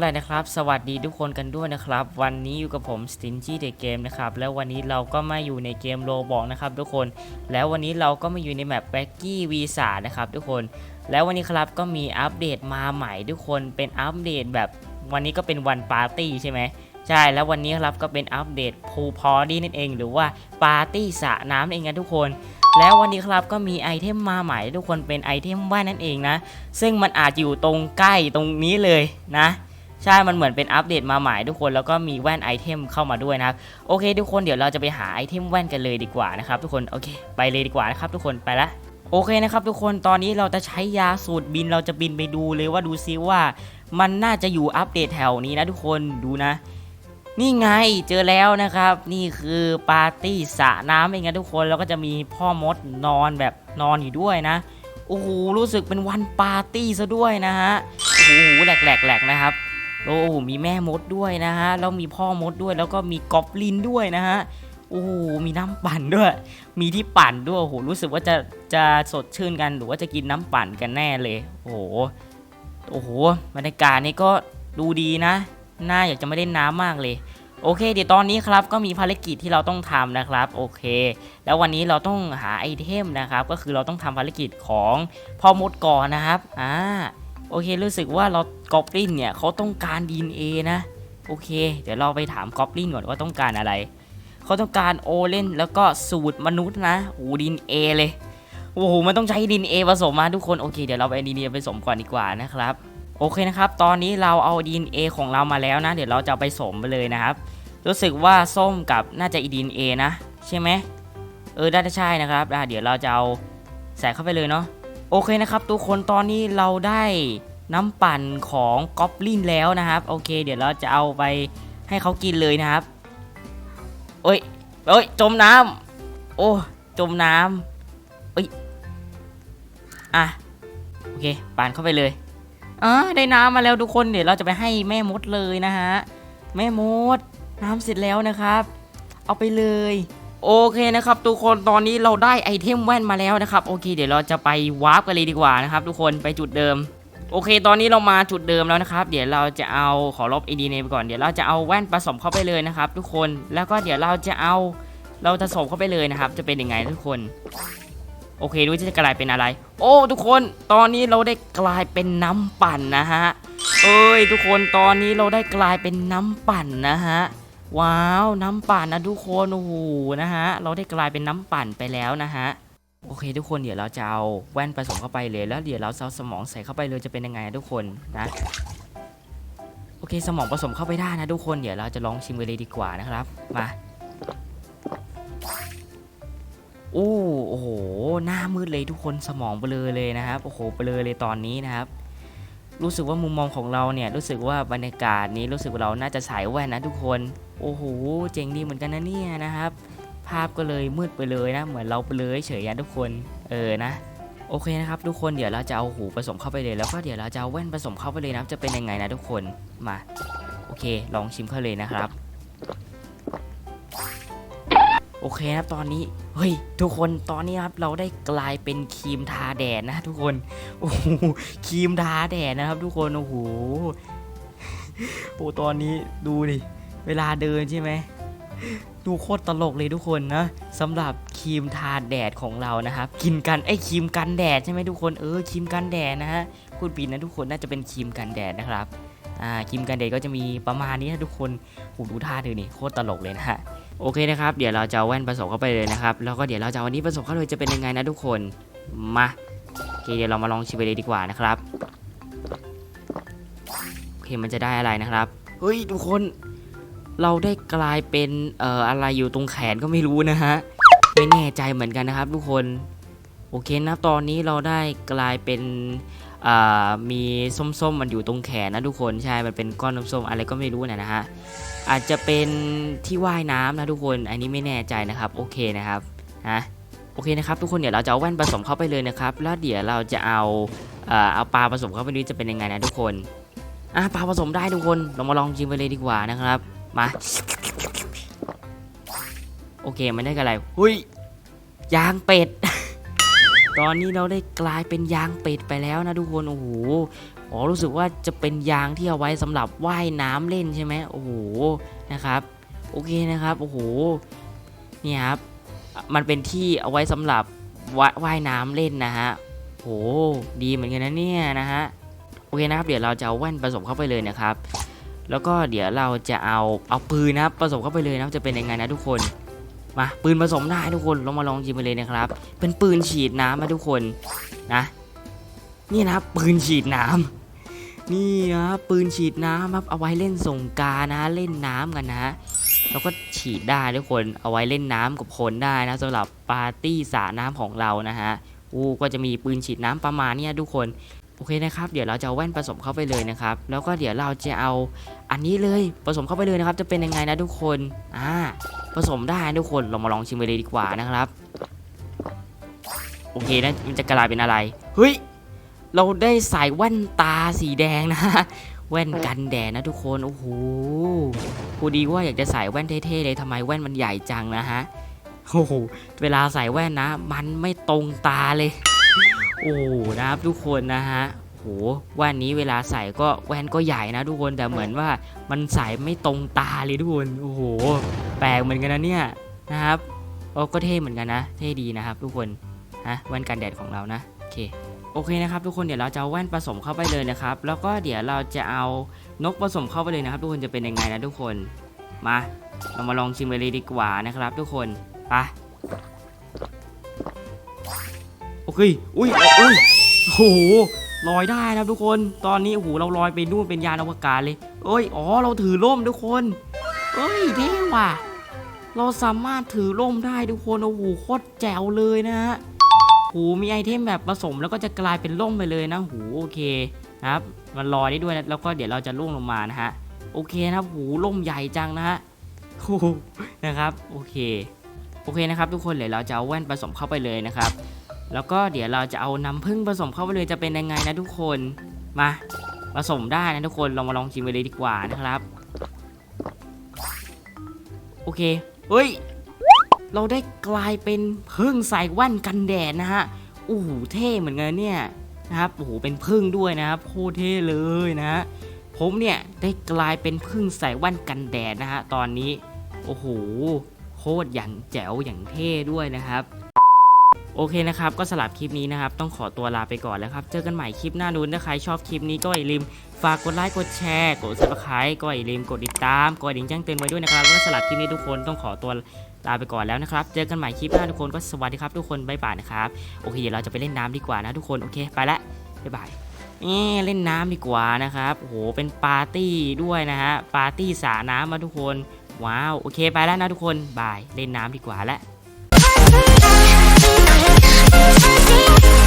เลยนะครับ สวัสดีทุกคนกันด้วยนะครับ วันนี้อยู่กับผม Stingy The Game นะครับ แล้ววันนี้เราก็มาอยู่ในเกมโลบอกนะครับทุกคน แล้ววันนี้เราก็มาอยู่ในแมป b a c k y V3 นะครับทุกคน แล้ววันนี้ครับก็มีอัปเดตมาใหม่ทุกคน เป็นอัปเดตแบบวันนี้ก็เป็นวันปาร์ตี้ใช่ไหมใช่ แล้ววันนี้ครับก็เป็นอัปเดตพูพอดี้นั่นเอง หรือว่าปาร์ตี้สระน้ำนั่นเองนะทุกคนแล้ววันนี้ครับก็มีไอเทมมาใหม่ทุกคนเป็นไอเทมว่ายนั่นเองนะ ซึ่งมันอาจอยู่ตรงใกล้ตรงนี้เลยนะ ใช่มันเหมือนเป็นอัปเดตมาใหม่ทุกคนแล้วก็มีแว่นไอเทมเข้ามาด้วยนะครับโอเค ทุกคนเดี๋ยวเราจะไปหาไอเทมแว่นกันเลยดีกว่านะครับทุกคนโอเค ไปเลยดีกว่านะครับทุกคนไปละโอเคนะครับทุกคนตอนนี้เราจะใช้ยาสูตรบินเราจะบินไปดูเลยว่าดูซิว่า มันน่าจะอยู่อัปเดตแถวนี้นะทุกคนดูนะ นี่ไงเจอแล้วนะครับ นี่คือปาร์ตี้สระน้ำเองนะทุกคนแล้วก็จะมีพ่อมดนอนแบบนอนอยู่ด้วยนะโอ้โหรู้สึกเป็นวันปาร์ตี้ซะด้วยนะฮะโอ้โหแหลกแหลกแหลกนะครับ โอ้โหมีแม่มดด้วยนะฮะ แล้วมีพ่อมดด้วย แล้วก็มีกอบลินด้วยนะฮะ โอ้โหมีน้ำปั่นด้วย มีที่ปั่นด้วย โอ้โห รู้สึกว่าจะ จะสดชื่นกัน หรือว่าจะกินน้ำปั่นกันแน่เลย โอ้โห โอ้โห บรรยากาศนี่ก็ดูดีนะ น่าอยากจะไม่เล่นน้ำมากเลย โอเค เดี๋ยวตอนนี้ครับ ก็มีภารกิจที่เราต้องทำนะครับ โอเค แล้ววันนี้เราต้องหาไอเทมนะครับ ก็คือเราต้องทำภารกิจของพ่อมดก่อนนะครับ อ่า โอเครู้สึกว่าเรากอบลินเนี่ยเขาต้องการ DNA นะ โอเค เดี๋ยวเราไปถามกอบลินก่อนว่าต้องการอะไรเขาต้องการโอเลนแล้วก็สูตรมนุษย์นะโอ้ดินเอเลยโอ้โหมันต้องใช้ดินเอผสมมาทุกคนโอเคเดี๋ยวเราไปดินเอผสมก่อนดีกว่านะครับโอเคนะครับ ตอนนี้เราเอาดินเอของเรามาแล้วนะ เดี๋ยวเราจะไปสมไปเลยนะครับ รู้สึกว่าส้มกับน่าจะอีดินเอนะ ใช่ไหมเออน่าจะใช่นะครับเดี๋ยวเราจะเอาใส่เข้าไปเลยเนาะ โอเคนะครับ ทุกคนตอนนี้เราได้น้ำปั่นของก๊อบลินแล้วนะครับ โอเค เดี๋ยวเราจะเอาไปให้เขากินเลยนะครับเอ้ยเอ้ยจมน้ำโอ้จมน้ำเอ้ยอะโอเคปั่นเข้าไปเลยอ่าได้น้ำมาแล้วทุกคนเดี๋ยวเราจะไปให้แม่มดเลยนะฮะแม่มดน้ำเสร็จแล้วนะครับ เอาไปเลย โอเคนะครับทุกคนตอนนี้เราได้ไอเทมแว่นมาแล้วนะครับโอเค เดี๋ยวเราจะไปวาร์ปกันเลยดีกว่านะครับทุกคนไปจุดเดิม โอเค ตอนนี้เรามาจุดเดิมแล้วนะครับเดี๋ยวเราจะเอาขอลบ ID เนมไปก่อนเดี๋ยวเราจะเอาแว่นผสมเข้าไปเลยนะครับ ทุกคนแล้วก็เดี๋ยวเราจะเอาเราจะสมเข้าไปเลยนะครับ จะเป็นยังไงทุกคน โอเคดูว่าจะกลายเป็นอะไร โอ้ทุกคนตอนนี้เราได้กลายเป็นน้ำปั่นนะฮะเอ้ยทุกคนตอนนี้เราได้กลายเป็นน้ำปั่นนะฮะ ว้าวน้ำปั่นนะทุกคนโอ้โหนะฮะเราได้กลายเป็นน้ำปั่นไปแล้วนะฮะโอเค ทุกคนเดี๋ยวเราจะเอาแว่นผสมเข้าไปเลยแล้วเดี๋ยวเราเอาสมองใส่เข้าไปเลยจะเป็นยังไงทุกคนนะโอเคสมองผสมเข้าไปได้นะทุกคนเดี๋ยวเราจะลองชิมกันเลยดีกว่านะครับมาโอ้โอ้โหหน้ามืดเลยทุกคนสมองเบลอเลยนะครับโอ้โหเบลอเลยตอนนี้นะครับ รู้สึกว่ามุมมองของเราเนี่ยรู้สึกว่าบรรยากาศนี้รู้สึกว่าเราน่าจะสายแว่นนะทุกคน โอ้โหเจ๋งดีเหมือนกันนะเนี่ยนะครับ ภาพก็เลยมืดไปเลยนะ เหมือนเราไปเลยเฉยๆทุกคนเออนะโอเคนะครับทุกคนเดี๋ยวเราจะเอาหูผสมเข้าไปเลยแล้วก็เดี๋ยวเราจะเอาแว่นผสมเข้าไปเลยนะจะเป็นยังไงนะทุกคนมาโอเค ลองชิมเข้าเลยนะครับ โอเคนะครับตอนนี้เฮ้ยทุกคนตอนนี้ครับเราได้กลายเป็นครีมทาแดดนะทุกคนโอ้โหครีมทาแดดนะครับ ทุกคนโอ้โหโอ้ตอนนี้ดูดิเวลาเดินใช่ไหมดูโคตรตลกเลยทุกคนนะสำหรับครีมทาแดดของเรานะครับ กินกันไอ้ครีมกันแดดใช่ไหมทุกคนเออครีมกันแดดนะฮะคุณปีนนะทุกคนน่าจะเป็นครีมกันแดดนะครับ อ่าครีมกันแดดก็จะมีประมาณนี้นะทุกคนโหดูท่าเธอนี่โคตรตลกเลยนะฮะโอเคนะครับเดี๋ยวเราจะแว่นผสมเข้าไปเลยนะครับแล้วก็เดี๋ยวเราจะเอาอันนี้ผสมเข้าเลยจะเป็นยังไงนะทุกคนมาโอเคเดี๋ยวเรามาลองชิมไปเลยดีกว่านะครับโอเคมันจะได้อะไรนะครับเฮ้ยทุกคนเราได้กลายเป็นเอ่ออะไรอยู่ตรงแขนก็ไม่รู้นะฮะไม่แน่ใจเหมือนกันนะครับ ทุกคนโอเคนะตอนนี้เราได้กลายเป็น มีส้มๆมันอยู่ตรงแขนนะทุกคนใช่มันเป็นก้อนส้มๆอะไรก็ไม่รู้นะนะฮะอาจจะเป็นที่ว่ายน้ำนะทุกคนอันนี้ไม่แน่ใจนะครับโอเคนะครับนะโอเคนะครับทุกคนเดี๋ยวเราจะเอาแว่นผสมเข้าไปเลยนะครับแล้วเดี๋ยวเราจะเอาเอ่อเอาปลาผสมเข้าไปนี้จะเป็นยังไงนะทุกคนอะปลาผสมได้ทุกคนเรามาลองชิมไปเลยดีกว่านะครับมาโอเคมันได้กับอะไรหุยยางเป็ด ตอนนี้เราได้กลายเป็นยางเป็ดไปแล้วนะทุกคนโอ้โหอ๋อรู้สึกว่าจะเป็นยางที่เอาไว้สำหรับว่ายน้ำเล่นใช่ไหมโอ้โหนะครับ โอเคนะครับโอ้โหนี่ครับมันเป็นที่เอาไว้สำหรับว่ายว่ายน้ำเล่นนะฮะโหดีเหมือนกันนะเนี่ยนะฮะโอเคนะครับ เดี๋ยวเราจะเอาแว่นผสมเข้าไปเลยนะครับ แล้วก็เดี๋ยวเราจะเอาเอาปืนนะครับผสมเข้าไปเลยนะจะเป็นยังไงนะทุกคน มาปืนผสมได้ทุกคนเรามาลองชิมกันเลยนะครับ เป็นปืนฉีดน้ำนะทุกคนนะนี่นะปืนฉีดน้ำนี่นะปืนฉีดน้ำครับเอาไว้เล่นสงการนะเล่นน้ำกันนะแล้วก็ฉีดได้ทุกคนเอาไว้เล่นน้ำกับคนได้นะสำหรับปาร์ตี้สระน้ำของเรานะฮะอู้ก็จะมีปืนฉีดน้ำประมาณเนี้ยทุกคน อเคนะครับ เดี๋ยวเราจะเอาแว่นผสมเข้าไปเลยนะครับ แล้วก็เดี๋ยวเราจะเอาอันนี้เลยผสมเข้าไปเลยนะครับ จะเป็นยังไงนะทุกคน อ่า ผสมได้ทุกคน เรามาลองชิมกันเลยดีกว่านะครับ โอเคนะมันจะกลายเป็นอะไร เฮ้ย เราได้ใส่แว่นตาสีแดงนะ แว่นกันแดดนะทุกคน โอ้โหพูดีว่าอยากจะใส่แว่นเท่ๆเลยทำไมแว่นมันใหญ่จังนะฮะ โอ้โห เวลาใส่แว่นนะ มันไม่ตรงตาเลย โอ้นะครับทุกคนนะฮะโหแว่นนี้เวลาใส่ก็แว่นก็ใหญ่นะทุกคนแต่เหมือนว่ามันใส่ไม่ตรงตาเลยทุกคนโอ้โหแปลกเหมือนกันนะเนี่ยนะครับโอ้ก็เท่เหมือนกันนะเท่ดีนะครับ ทุกคนฮะแว่นกันแดดของเรานะโอเคโอเคนะครับทุกคนเดี๋ยวเราจะเอาแว่นผสมเข้าไปเลยนะครับ แล้วก็เดี๋ยวเราจะเอานกผสมเข้าไปเลยนะครับ ทุกคนจะเป็นยังไงนะทุกคนมาเรามาลองชิมกันเลยดีกว่านะครับ ทุกคนไป โอเคอุ้ยอุ้ยโอ้โหลอยได้นะครับทุกคน ตอนนี้โอ้โหเราลอยไปนู่นเป็นยานอวกาศเลยเอ้ยอ๋อเราถือร่มทุกคนเอ้ยเท่ว่ะ เราสามารถถือร่มได้ทุกคนโอ้โหโคตรแจ๋วเลยนะฮะโหมีไอเทมแบบผสมแล้วก็จะกลายเป็นล่มไปเลยนะหูโอเคครับ มันลอยได้ด้วยนะแล้วก็เดี๋ยวเราจะล่วงลงมานะฮะโอเคนะครับหูล่มใหญ่จังนะฮะโอ้โหนะครับโอเคโอเคนะครับ ทุกคนเดี๋ยวเราจะเอาแว่นผสมเข้าไปเลยนะครับ แล้วก็เดี๋ยวเราจะเอาน้ำผึ้งผสมเข้าไปเลยจะเป็นยังไงนะทุกคนมาผสมได้นะทุกคนเรามาลองชิมไปเลยดีกว่านะครับ โอเคเฮ้ย เราได้กลายเป็นพึ่งใส่แว่นกันแดดนะฮะโอ้โหเท่เหมือนกันเนี่ยนะครับโอ้โหเป็นพึ่งด้วยนะครับโคตรเท่เลยนะฮะผมเนี่ยได้กลายเป็นพึ่งใส่แว่นกันแดดนะฮะตอนนี้ โอ้โหโคตรอย่างแจ๋วอย่างเท่ด้วยนะครับ โอเคนะครับ ก็สลับคลิปนี้นะครับ ต้องขอตัวลาไปก่อนแล้วครับ เจอกันใหม่คลิปหน้านู้นถ้าใครชอบคลิปนี้ก็อย่าลืมฝากกดไลค์กดแชร์กด subscribe ก็อย่าลืมกดติดตามกดกระดิ่งแจ้งเตือนไว้ด้วยนะครับแล้วก็สลับคลิปนี้ทุกคนต้องขอตัวลาไปก่อนแล้วนะครับ เจอกันใหม่คลิปหน้าทุกคนก็สวัสดีครับทุกคนบ๊ายบายนะครับโอเคเดี๋ยวเราจะไปเล่นน้ำดีกว่านะทุกคนโอเคไปละบ๊ายบายเอ๊ะเล่นน้ำดีกว่านะครับโอ้โหเป็นปาร์ตี้ด้วยนะฮะปาร์ตี้สระน้ำมาทุกคนว้าวโอเคไปแล้วนะทุกคนบายเล่นน้ำดีกว่าแล้ว I see.